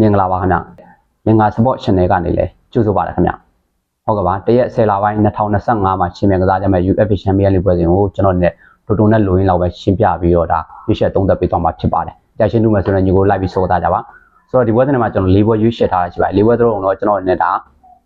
မင်္ဂလာပါခင်ဗျမင်္ဂလာ support channel ကနေလည်းကြိုဆိုပါရခင်ဗျဟုတ်ကဲ့ပါတရက်10လပိုင်း2025မှာရှင်မြန်ကစားကြမဲ့ UFA Champion League ပွဲစဉ်ကိုကျွန်တော်နဲ့တိုတိုနဲ့လိုရင်းလောက်ပဲရှင်းပြပြီးတော့ဒါရွေးချယ်သုံးသပ်ပေးသွားမှာဖြစ်ပါတယ်ကြာရှင်းလို့မယ်ဆိုရင်ညီကိုလိုက်ပြီးစောသားကြပါဆိုတော့ဒီပွဲစဉ်မှာကျွန်တော်၄ပွဲရွေးချယ်ထားတာရှိပါတယ်၄ပွဲသလုံးတော့ကျွန်တော်နဲ့ဒါ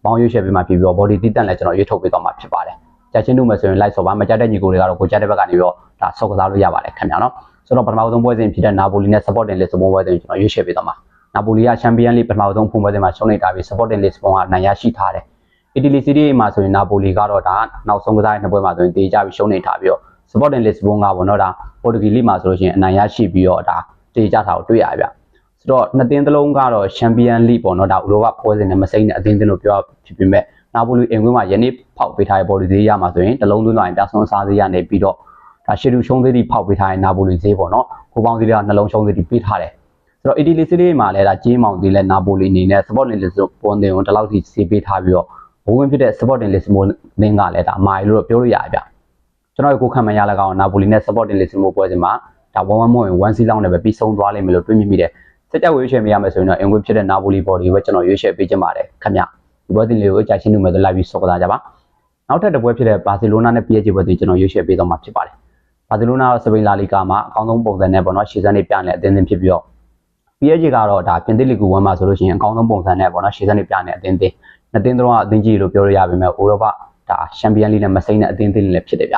မောင်းရွေးချယ်ပေးမှဖြစ်ပြီးတော့ body တိတက်လည်းကျွန်တော်ရွေးထုတ်ပေးသွားမှာဖြစ်ပါတယ်ကြာရှင်းလို့မယ်ဆိုရင် like ဆော်ပါမကြတဲ့ညီကိုတွေကတော့ကိုကြတဲ့ဘက်ကနေပြီးတော့ဒါဆော့ကစားလို့ရပါတယ်ခင်ဗျာနော်ဆိုတော့ပထမဆုံးပွဲစဉ်ဖြစ်တဲ့နာပိုလီနဲ့ supporting list ပွဲစဉ်ကျွန်တော်ရွေးချယ်ပေးသွားမှာ နာပိုလီကချန်ပီယံလိပထမဆုံးဖွင့်ပွဲစဉ်မှာရှုံးနေတာပြီး Sporting Lisbon ကအနိုင်ရရှိထားတယ်။ Italy Serie A မှာဆိုရင်နာပိုလီကတော့ဒါနောက်ဆုံးကစားတဲ့နှစ်ပွဲမှာဆိုရင်တေးကြပြီးရှုံးနေထားပြီးတော့ Sporting Lisbon ကပေါ့နော်ဒါပေါ်တူဂီလိမှာဆိုလို့ရှိရင်အနိုင်ရရှိပြီးတော့ဒါတေးကြတာကိုတွေ့ရဗျ။ဆိုတော့နှစ်သင်းသလုံးကတော့ Champion League ပေါ့နော်ဒါဥရောပပွဲစဉ်နဲ့မစိမ့်တဲ့အသင်းသင်းတို့ပြောဖြစ်ပေမဲ့နာပိုလီအင်ကွင်းမှာယနေ့ဖောက်ပေးထားတဲ့ပေါ်တူဂီရမှာဆိုရင်တလုံးသွင်းသွားရင်ပြဆုံးအစားသေးရနေပြီးတော့ဒါရှေတူရှုံးသေးတိဖောက်ပေးထားတဲ့နာပိုလီဈေးပေါ့နော်။ကိုပေါင်းသေးတဲ့နှလုံးရှုံးသေးတိပေးထားတယ်။ဆို တော့ Italy Serie A မှာလည်းဒါဂျေးမောင်ဒီလဲနာပိုလီအနေနဲ့ Sporting Lisbon ပုံတင်ကိုတလောက်စီစီးပေးထားပြီးတော့ဘဝင်ဖြစ်တဲ့ Sporting Lisbon နင်းကလည်းဒါအမာရီလို့ပြောလို့ရပြကျွန်တော်ကိုခံမှရလာကောင်နာပိုလီနဲ့ Sporting Lisbon ပွဲစဉ်မှာဒါ1 1မဝင်1စီးလောက်နဲ့ပဲပြီးဆုံးသွားလိမ့်မယ်လို့တွေးမြင်မိတယ်စက်ကြဝေးချယ်မရမယ်ဆိုရင်တော့အင်ကွင်းဖြစ်တဲ့နာပိုလီဘော်ဒီပဲကျွန်တော်ရွေးချယ်ပေးခြင်းပါတယ်ခင်ဗျဒီပွဲတင်လေးကိုကြာရှင်းနေမယ်ဆိုလိုက်ပြီးစောကစားကြပါနောက်ထပ်တစ်ပွဲဖြစ်တဲ့ဘာစီလိုနာနဲ့ PSG ပွဲတင်ကျွန်တော်ရွေးချယ်ပေးတော့မှာဖြစ်ပါတယ်ဘာစီလိုနာကစပိန်လာလီဂါမှာအကောင်းဆုံးပုံစံနဲ့ပေါ့နော်ရှေ့စမ်းနေပြနေအသင်းသင်းဖြစ်ပြီးတော့ PSG ကတော့ဒါပြင်သစ်လီဂူ1မှာဆိုလို့ရှိရင်အကောင်းဆုံးပုံစံနဲ့ပေါ့နော်ရှေ့စက်နေပြနေအသင်းသင်းနှစ်သင်းတော့အသင်းကြီးလို့ပြောရရပါမယ်ဥရောပဒါချန်ပီယံလိနဲ့မစိမ့်တဲ့အသင်းသင်းလည်းဖြစ်တယ်ဗျ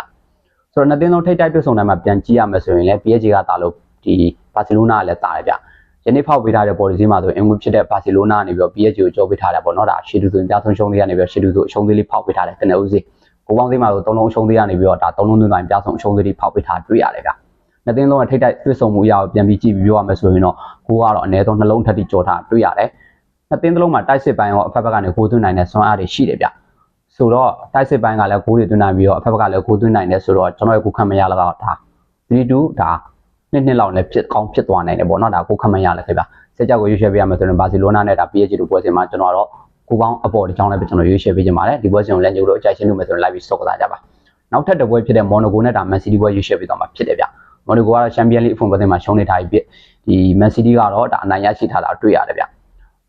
ဆိုတော့နှစ်သင်းလုံးထိပ်တိုက်တွေ့ဆုံတိုင်းမှာပြန်ကြည့်ရမယ်ဆိုရင်လည်း PSG ကတာလို့ဒီဘာစီလိုနာကလည်းတာတယ်ဗျယနေ့ဖောက်ပေးထားတဲ့ပေါ်လစီမှာဆိုအင်္ဂုဖြစ်တဲ့ဘာစီလိုနာကနေပြီးတော့ PSG ကိုကြောပေးထားတယ်ပေါ့နော်ဒါရှေ့တူဆိုရင်ပြဆုံးရှုံးသေးရနေပြီးတော့ရှေ့တူဆိုအရှုံးသေးလေးဖောက်ပေးထားတယ်ကနဦးစီကိုပေါင်းသေးမှာဆိုသုံးလုံးအရှုံးသေးရနေပြီးတော့ဒါသုံးလုံးသွင်းတိုင်းပြဆုံးအရှုံးသေးလေးဖောက်ပေးထားတွေ့ရတယ်ဗျ နှစ်သင်းလုံးကထိတ်တိုက်တွေ့ဆုံမှုအရာကိုပြန်ပြီးကြည့်ပြီးပြောရမယ်ဆိုရင်တော့ကိုကတော့အနည်းဆုံးနှလုံးထပ်တိကြော်ထားတွေ့ရတယ်နှစ်သင်းလုံးမှာတိုက်စစ်ပိုင်းရောအဖက်ဘက်ကနေကိုသွင်းနိုင်တဲ့ဆွမ်းအားတွေရှိတယ်ဗျဆိုတော့တိုက်စစ်ပိုင်းကလည်းကိုတွေသွင်းနိုင်ပြီးတော့အဖက်ဘက်ကလည်းကိုသွင်းနိုင်တယ်ဆိုတော့ကျွန်တော်ရဲ့ကိုခံမရလောက်ဒါ3-2ဒါနှစ်နှစ်လောက်လည်းဖြစ်ကောင်းဖြစ်သွားနိုင်တယ်ပေါ့နော်ဒါကိုခံမရလည်းခင်ဗျစက်ကြောက်ကိုရွေးချယ်ပေးရမယ်ဆိုရင်ဘာစီလိုနာနဲ့ဒါ PSG တို့ပွဲစဉ်မှာကျွန်တော်တော့ကိုပေါင်းအပေါ်တကြောင်းလည်းကျွန်တော်ရွေးချယ်ပေးခြင်းပါတယ်ဒီပွဲစဉ်ကိုလည်းညို့လို့အကြိုက်ရှင်းလို့မယ်ဆိုရင်လိုက်ပြီးစော့ကစားကြပါနောက်ထပ်တစ်ပွဲဖြစ်တဲ့မော်နိုကိုနဲ့ဒါမန်စီးတီးပွဲရွေးချယ်ပေးသွားမှာဖြစ်တယ်ဗျ မော်နီဂိုကတော့ချန်ပီယံလိအဖွင့်ပွဲစဉ်မှာရှုံးနေထားပြီးဒီမန်စီးတီးကတော့ဒါအနိုင်ရရှိထားတာတွေ့ရတယ်ဗျ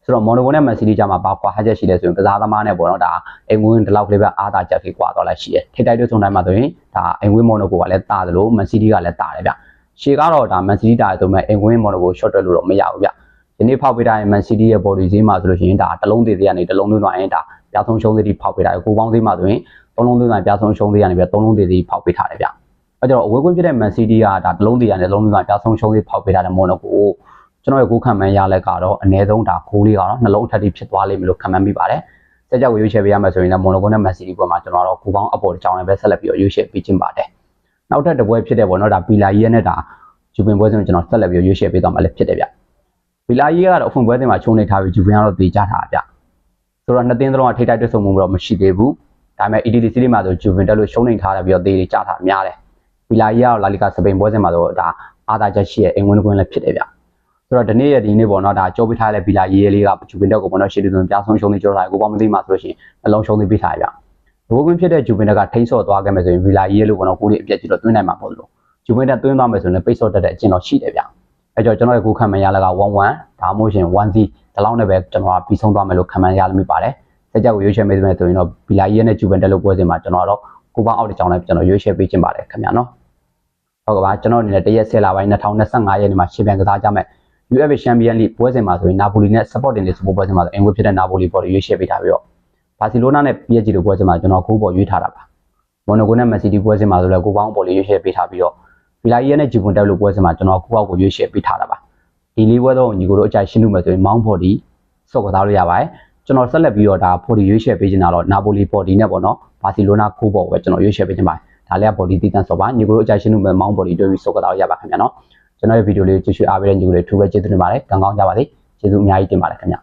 ဆိုတော့မော်နီဂိုနဲ့မန်စီးတီးကြားမှာဘာကွာဟာချက်ရှိလဲဆိုရင်ကစားသမားနဲ့ပေါ့နော်ဒါအိမ်ဝင်းဒီလောက်လေးပဲအားသာချက်ကြီးကွာတော့လိုက်ရှိတယ်ထိတိုက်တွေ့ဆုံတိုင်းမှာဆိုရင်ဒါအိမ်ဝင်းမော်နီဂိုကလည်းတာတယ်လို့မန်စီးတီးကလည်းတာတယ်ဗျရှေကတော့ဒါမန်စီးတီးတာဆိုမဲ့အိမ်ဝင်းမော်နီဂို short တက်လို့တော့မရဘူးဗျဒီနေ့ဖောက်ပေးထားရင်မန်စီးတီးရဲ့ body ဈေးမှာဆိုလို့ရှိရင်ဒါတလုံးသေးသေးကနေတလုံးသွင်းသွားရင်ဒါပြားဆုံးရှုံးသေးသေးဖောက်ပေးထားတယ်ကိုပေါင်းသေးမှာဆိုရင်သုံးလုံးသွင်းသွားပြားဆုံးရှုံးသေးရနေပြသုံးလုံးသေးသေးဖောက်ပေးထားတယ်ဗျ အဲကြတော့အဝေးကွင်းဖြစ်တဲ့ Man City ကဒါတလုံးတည်းရတယ်လုံးလုံးကပြဆုံးရှုံးလေးဖောက်ပေးထားတဲ့မော်နိုကိုကျွန်တော်ရဲ့ကိုခံမှန်းရလက်ကတော့အနည်းဆုံးဒါဂိုးလေးကတော့နှလုံးအထက်ထိဖြစ်သွားလိမ့်မယ်လို့ခံမှန်းမိပါတယ်စက်ကြောက်ရွေးချယ်ပေးရမယ်ဆိုရင်လည်းမော်နိုကိုနဲ့ Man City ပွဲမှာကျွန်တော်တော့ကိုပေါင်းအပေါ်တစ်ကြောင်းလည်းပဲဆက်လက်ပြီးရွေးချယ်ပေးခြင်းပါတယ်နောက်ထပ်တစ်ပွဲဖြစ်တဲ့ပေါ့နော်ဒါပီလာရီရဲ့နဲ့ဒါဂျူပင်ပွဲစဉ်ကျွန်တော်ဆက်လက်ပြီးရွေးချယ်ပေးသွားမှာလည်းဖြစ်တယ်ဗျပီလာရီကတော့အဖွင့်ပွဲစဉ်မှာချုံနေထားပြီးဂျူပင်ကတော့တေချထားတာဗျဆိုတော့နှစ်သင်းသလုံးကထိတိုက်တွေ့ဆုံမှုတော့မရှိသေးဘူးဒါပေမဲ့ EDD Series မှာဆိုဂျူပင်တက်လို့ရှုံးနေထားတယ်ပြီးတော့တေးတွေချထားများတယ် ဗီလာကြီးကတော့လာလီကာစပိန်ပွဲစဉ်မှာတော့ဒါအားသာချက်ရှိရဲ့အင်ဝင်ကွင်းလည်းဖြစ်တယ်ဗျဆိုတော့ဒီနေ့ရဲ့ဒီနေ့ပေါ့နော်ဒါကြောပေးထားတဲ့ဗီလာရေးလေးကဂျူပင်တက်ကိုပေါ့နော်ရှေ့တူသွင်းပြဆုံးရှုံးနေကြောထားကိုပေါ့မသိမှဆိုလို့ရှိရင်အလုံးရှုံးနေပေးထားရဗျဘိုးကွင်းဖြစ်တဲ့ဂျူပင်တက်ကထိန်းဆော့သွားခဲ့မယ်ဆိုရင်ဗီလာရေးလို့ပေါ့နော်ကိုလေးအပြက်ကြီးတော့သွင်းနိုင်မှာပေါ့လို့ဂျူပင်တက်သွင်းသွားမယ်ဆိုရင်ပိတ်ဆော့တက်တဲ့အကျင့်တော့ရှိတယ်ဗျအဲကြောင့်ကျွန်တော်ရဲ့ကိုခံမှန်ရလက11ဒါမှမဟုတ်ရှင် 1C ဒီလောက်နဲ့ပဲကျွန်တော်ကပြီးဆုံးသွားမယ်လို့ခံမှန်ရလိမ့်မိပါတယ်စက်ကြောက်ကိုရွေးချယ်မယ်ဆိုရင်တော့ဗီလာရေးနဲ့ဂျူပင်တက်လို့ပွဲစဉ်မှာကျွန်တော်တော့ကိုပေါင်းအောက်တစ်ကြောင်းလည်းကျွန်တော်ရွေးချယ်ပေးခြင်းပါတယ်ခင်ဗျာနော် ဟုတ်ကဲ့ပါကျွန်တော်အနေနဲ့တရက်10လပိုင်း2025ရက်နေ့မှာရှင်ပြန်ကစားကြမယ် UEFA Champions League ပွဲစဉ်မှာဆိုရင်နာပိုလီနဲ့ Sporting Lisbon ပွဲစဉ်မှာဆိုအင်္ဂလိပ်ဖြစ်တဲ့နာပိုလီပေါ်ရွေးချယ်ပေးထားပြီးတော့ဘာစီလိုနာနဲ့ PSG တို့ပွဲစဉ်မှာကျွန်တော်ကိုပေါ်ရွေးထားတာပါမော်နိုကိုနဲ့မန်စီးတီးပွဲစဉ်မှာဆိုလည်းကိုပေါင်းပေါ်လေးရွေးချယ်ပေးထားပြီးတော့ဗီလာရီယာနဲ့ဂျီပွန်တက်လို့ပွဲစဉ်မှာကျွန်တော်ကိုအောက်ကိုရွေးချယ်ပေးထားတာပါဒီလေးပွဲတော့ညီကိုတို့အကြိုက်ရှင်းလို့မယ်ဆိုရင်မောင်းပေါ်ဒီစော့ကစားလို့ရပါတယ်ကျွန်တော်ဆက်လက်ပြီးတော့ဒါပေါ်ဒီရွေးချယ်ပေးနေတာတော့နာပိုလီပေါ်ဒီနဲ့ပေါ့နော်ဘာစီလိုနာကိုပေါ်ပဲကျွန်တော်ရွေးချယ်ပေးခြင်းပါတယ် ဒါလည်း body တည်တံ့စောပါညီကိုတို့အကြိုက်ရှင်းလို့မဲ့ mount body တွေ့ပြီးစောကတာရပါခင်ဗျာနော်ကျွန်တော်ရဲ့ဗီဒီယိုလေးကြည့်ရှုအားပေးတဲ့ညီကိုတွေထူပဲကျေးဇူးတင်ပါတယ်ကံကောင်းကြပါစေကျေးဇူးအများကြီးတင်ပါတယ်ခင်ဗျာ